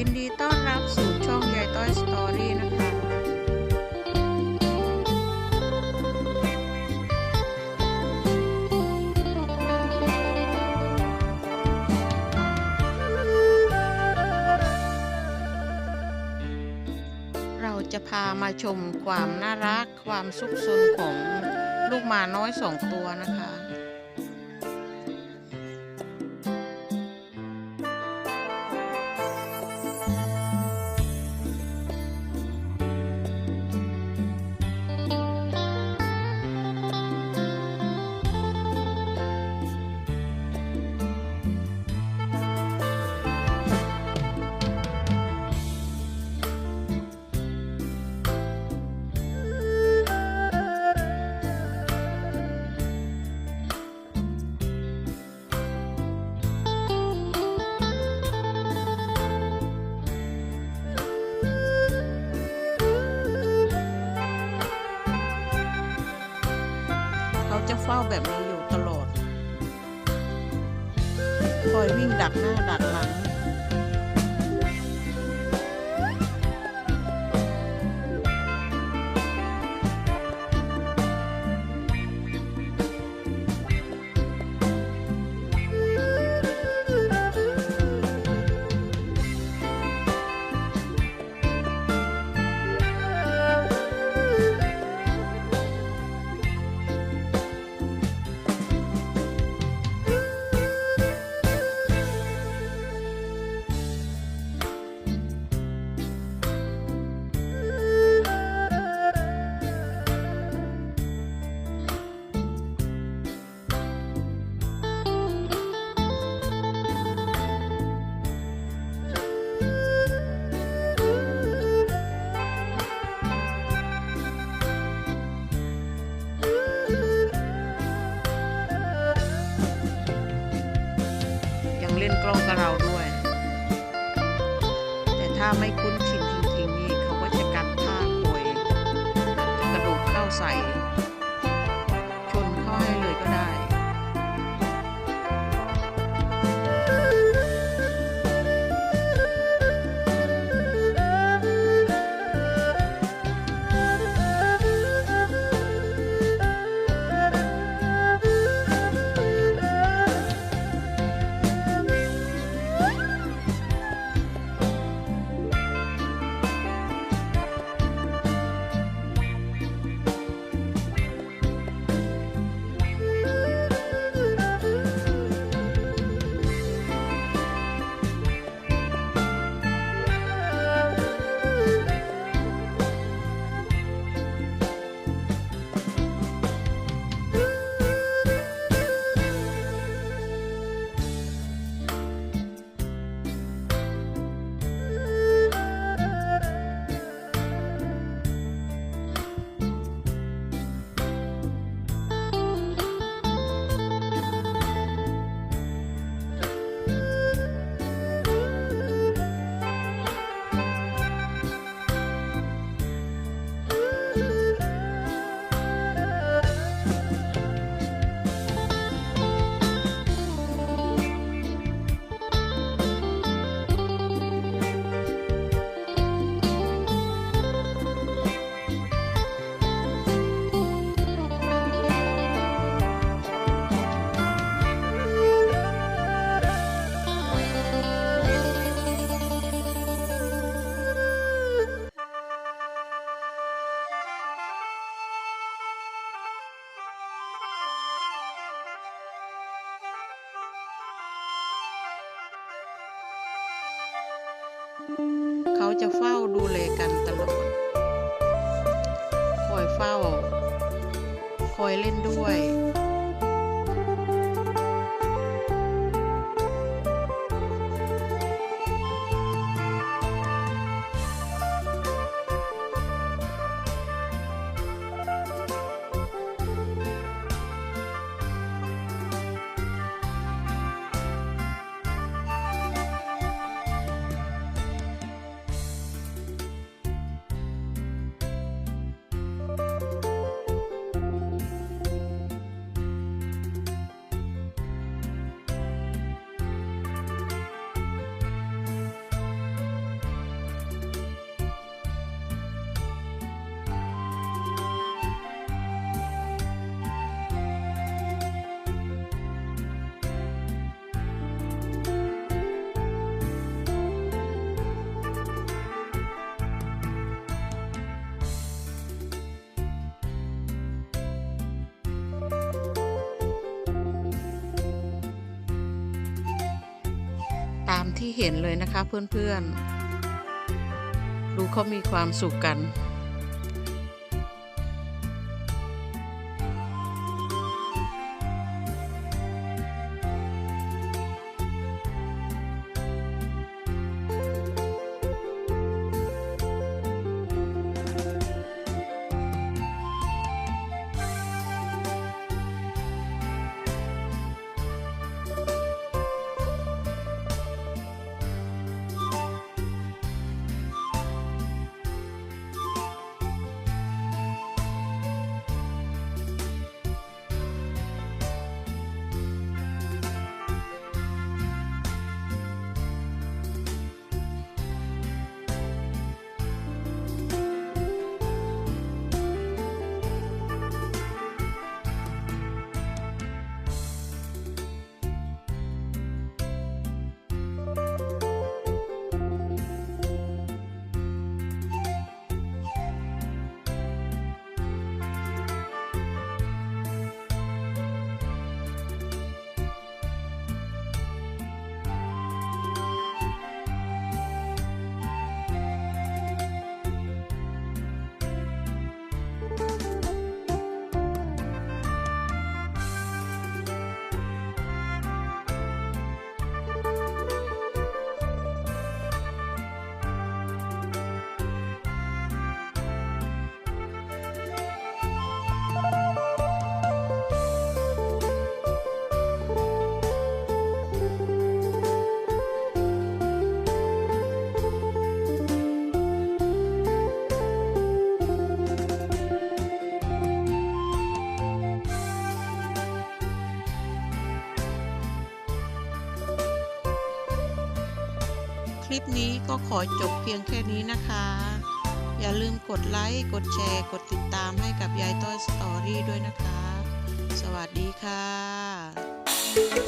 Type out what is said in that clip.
ยินดีต้อนรับสู่ช่องยายต้อยสตอรี่นะคะ เราจะพามาชมความน่ารักความซุกซนของลูกหมาน้อยสองตัวนะคะาแบบนี้อยู่ตลอด คอยวิ่งดักหน้าดักหลัง เล่นกล้องกับเราด้วย แต่ถ้าไม่คุ้นชิน เขาจะเฝ้าดูแลกันตลอด คอยเฝ้า คอยเล่นด้วย ตามที่เห็นเลยนะคะเพื่อนๆ ดูเขามีความสุขกัน คลิปนี้ก็ขอจบเพียงแค่นี้นะคะ อย่าลืมกดไลค์ กดแชร์ กดติดตามให้กับยายต้อยสตอรี่ด้วยนะคะ สวัสดีค่ะ